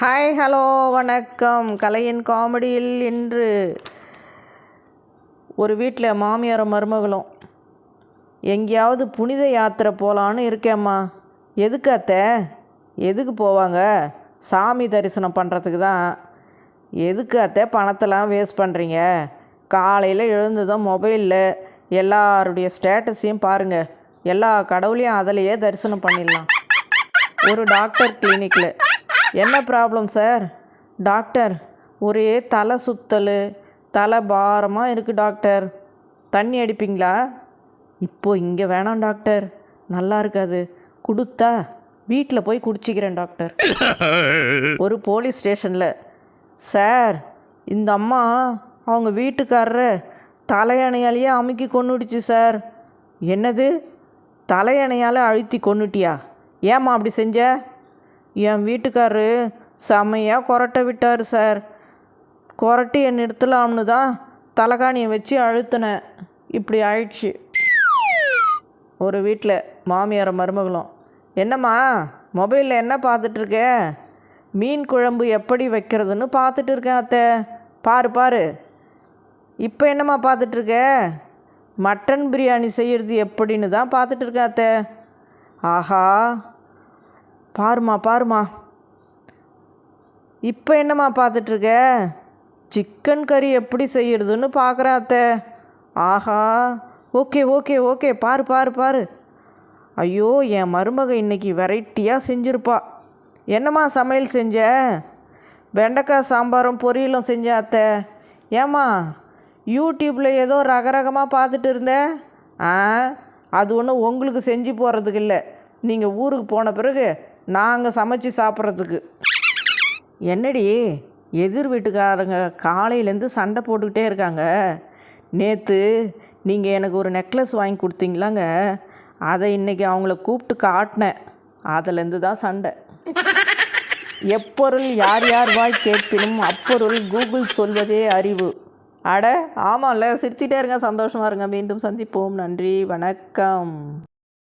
Hi hello வணக்கம். கலையின் காமெடியில் இன்று ஒரு வீட்டில் மாமியாரும் மருமகளும். எங்கேயாவது புனித யாத்திரை போகலான்னு இருக்கேம்மா. எதுக்கு அத்தை? எதுக்கு போவாங்க? சாமி தரிசனம் பண்ணுறதுக்கு தான். எதுக்கு அத்தை பணத்தெல்லாம் வேஸ்ட் பண்ணுறீங்க காலையில் எழுந்ததும் மொபைலில் எல்லாருடைய ஸ்டேட்டஸையும் பாருங்கள் எல்லா கடவுளையும் அதிலையே தரிசனம் பண்ணிடலாம். ஒரு டாக்டர் கிளினிக்கில் என்ன ப்ராப்ளம் சார் டாக்டர் ஒரே தலை சுத்தல் தலை பாரமாக இருக்குது டாக்டர் தண்ணி அடிப்பீங்களா? இப்போ இங்கே வேணாம் டாக்டர் நல்லா இருக்காது. கொடுத்தா வீட்டில் போய் குடிச்சிக்கிறேன் டாக்டர் ஒரு போலீஸ் ஸ்டேஷனில் சார் இந்த அம்மா அவங்க வீட்டுக்காரரை தலையணையாலேயே அமுக்கி கொன்னுடுச்சு சார் என்னது? தலையணையால் அழுத்தி கொன்னுட்டியா? ஏம்மா அப்படி செஞ்ச? என் வீட்டுக்காரரு செம்மையாக கொரட்டை விட்டார் சார். கொரட்டியை நிறுத்தலாம்னு தான் தலைகாணியை வச்சு அழுத்தினேன். இப்படி ஆயிடுச்சு. ஒரு வீட்டில் மாமியார் மருமகளும் என்னம்மா மொபைலில் என்ன பார்த்துட்ருக்க மீன் குழம்பு எப்படி வைக்கிறதுன்னு பார்த்துட்டு இருக்கேன் அத்தை. பாரு பாரு. இப்போ என்னம்மா பார்த்துட்ருக்க மட்டன் பிரியாணி செய்கிறது எப்படின்னு தான் பார்த்துட்டு இருக்கேன் அத்தை. ஆஹா பாருமா பாருமா இப்போ என்னம்மா பார்த்துட்ருக்க? சிக்கன் கறி எப்படி செய்யறதுன்னு பார்க்குறாத்த அத்தை. ஆஹா. Okay okay okay. பாரு பாரு பாரு. ஐயோ என் மருமக இன்றைக்கி வெரைட்டியாக செஞ்சுருப்பா. என்னம்மா சமையல் செஞ்ச? வெண்டைக்காய் சாம்பாரும் பொரியலும் செஞ்ச அத்தை. ஏம்மா யூடியூப்பில் ஏதோ ரகரகமாக பார்த்துட்டு இருந்தேன் ஆ அது ஒன்றும் உங்களுக்கு செஞ்சு போகிறதுக்கு இல்லை. நீங்கள் ஊருக்கு போன பிறகு நாங்கள் சமைச்சு சாப்பிட்றதுக்கு. என்னடி? எதிர் வீட்டுக்காரங்க காலையிலேருந்து சண்டை போட்டுக்கிட்டே இருக்காங்க. நேற்று நீங்கள் எனக்கு ஒரு நெக்லஸ் வாங்கி கொடுத்தீங்களாங்க. அதை இன்றைக்கி அவங்கள கூப்பிட்டு காட்டினேன். அதுலேருந்து தான் சண்டை. எப்பொருள் யார் யார் வாய் கேட்பினும் அப்பொருள் கூகுள் சொல்வதே அறிவு. அட ஆமாம்ல சிரிச்சிட்டே இருங்க சந்தோஷமாக இருங்க மீண்டும் சந்திப்போம். நன்றி வணக்கம்.